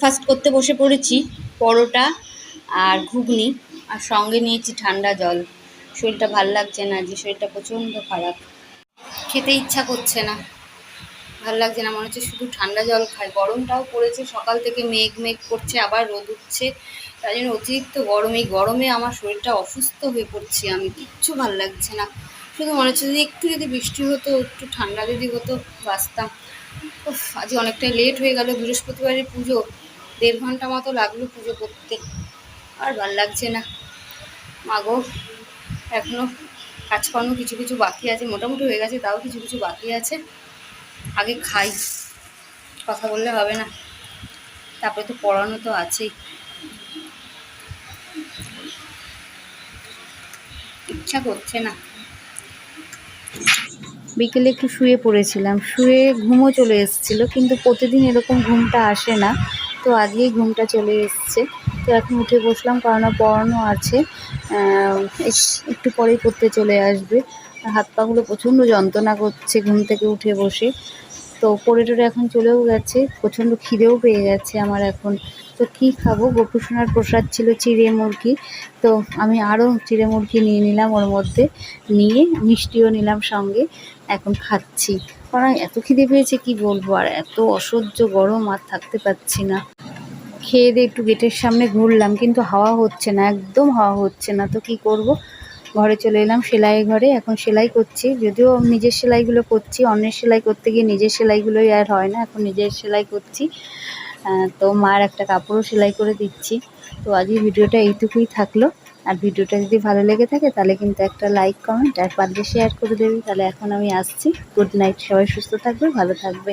First করতে বসে পড়েছি, পরোটা আর ঘুগনি, আর সঙ্গে নিয়েছি ঠান্ডা জল। শরীরটা ভালো লাগছে না যে শরীরটা প্রচণ্ড খারাপ। খেতে ইচ্ছা করছে না। ভালো লাগছে না, মনে হচ্ছে শুধু ঠান্ডা জল খাই। গরমটাও পড়েছে, সকাল থেকে মেঘ মেঘ করছে, আবার রোদ উঠছে। তাই জন্য অতিরিক্ত গরম, এই গরমে আমার শরীরটা অসুস্থ হয়ে পড়ছে আমি, কিচ্ছু ভালো লাগছে না। শুধু মনে হচ্ছে যদি একটু যদি বৃষ্টি হতো, একটু ঠান্ডা যদি হতো, বাঁচতাম। আজ অনেকটাই লেট হয়ে গেল, বৃহস্পতিবারের পুজো। দেড় ঘণ্টা মতো লাগল পুজো করতে। আর ভালো লাগছে না। মাগো এখনও কাজকর্ম কিছু কিছু বাকি আছে, মোটামুটি হয়ে গেছে, তাও কিছু কিছু বাকি আছে। আগে খাই, কথা বললে হবে না। তারপরে তো পড়ানো তো আছেই। ইচ্ছা করছে না। বিকেলে একটু শুয়ে পড়েছিলাম, শুয়ে ঘুমও চলে এসেছিল, কিন্তু প্রতিদিন এরকম ঘুমটা আসে না। তো আজকেই ঘুমটা চলে এসছে। তো এখন উঠে বসলাম, কারণ পড়ানো আছে। একটু পরেই পড়তে চলে আসবে। হাত পাগুলো প্রচণ্ড যন্ত্রণা করছে ঘুম থেকে উঠে বসে। তো পড়ে টরে এখন চলেও গেছে, প্রচণ্ড খিদেও পেয়ে গেছে আমার এখন। তো কী খাব? গোপুসোনার প্রসাদ ছিল চিড়ে মুরগি। তো আমি আরও চিড়ে মুরগি নিয়ে নিলাম ওর মধ্যে। নিয়ে মিষ্টিও নিলাম সঙ্গে। এখন খাচ্ছি। কারণ এত খিদে পেয়েছে, কি বলব? আর এত অসহ্য গরম আর থাকতে পারছি না। খেয়ে দিয়ে একটু গেটের সামনে ঘুরলাম, কিন্তু হাওয়া হচ্ছে না, একদম হাওয়া হচ্ছে না। তো কি করব? ঘরে চলে এলাম সেলাই ঘরে। এখন সেলাই করছি। যদিও নিজের সেলাইগুলো করছি, অন্যের সেলাই করতে গিয়ে নিজের সেলাইগুলোই আর হয় না। এখন নিজের সেলাই করছি। তো মার একটা কাপড়ও সেলাই করে দিচ্ছি। তো আজকে ভিডিওটা এইটুকুই থাকল। আর ভিডিওটা যদি ভালো লেগে থাকে, তাহলে কিন্তু একটা লাইক কমেন্ট আর পারলে শেয়ার করে দেবে। তাহলে এখন আমি আসছি। গুড নাইট সবাই সুস্থ থাকবে, ভালো থাকবে।